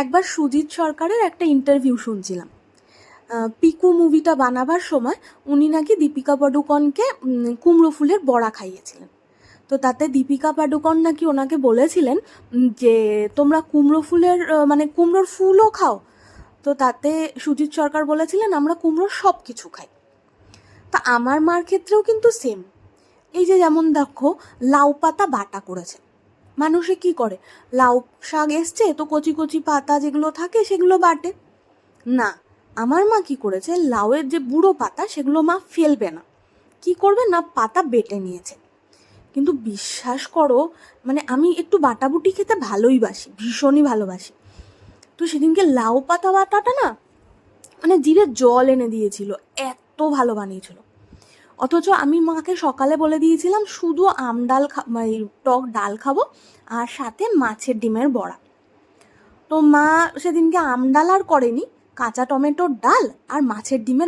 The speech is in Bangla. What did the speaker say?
একবার সুজিত সরকারের একটা ইন্টারভিউ শুনছিলাম। পিকু মুভিটা বানাবার সময় উনি নাকি দীপিকা পাডুকনকে কুমড়ো ফুলের বড়া খাইয়েছিলেন। তো তাতে দীপিকা পাডুকন নাকি ওনাকে বলেছিলেন যে তোমরা কুমড়ো ফুলের মানে কুমড়োর ফুলও খাও। তো তাতে সুজিত সরকার বলেছিলেন, আমরা কুমড়োর সব কিছু খাই। তা আমার মার ক্ষেত্রেও কিন্তু সেম এই যে যেমন দেখো, লাউ পাতা বাটা করেছে। মানুষে কি করে? লাউ শাক এসছে তো কচি কচি পাতা যেগুলো থাকে সেগুলো বাটে। না, আমার মা কি করেছে? লাউয়ের যে বুড়ো পাতা সেগুলো মা ফেলবে না। কি করবে? না, পাতা বেটে নিয়েছে। কিন্তু বিশ্বাস করো মানে আমি একটু বাটাবুটি খেতে ভালোই বাসি, ভীষণই ভালোবাসি। তো সেদিনকে লাউ পাতা বাটাটা না মানে জিভে জল এনে দিয়েছিল, এত ভালো বানিয়েছিল। অথচ আমি মাকে সকালে বলে দিয়েছিলাম, শুধু আম ডাল খা মানে টক ডাল খাব আর সাথে মাছের ডিমের বড়া। তো মা সেদিনকে আম ডাল আর করেনি, কাঁচা টমেটোর ডাল আর মাছের ডিমের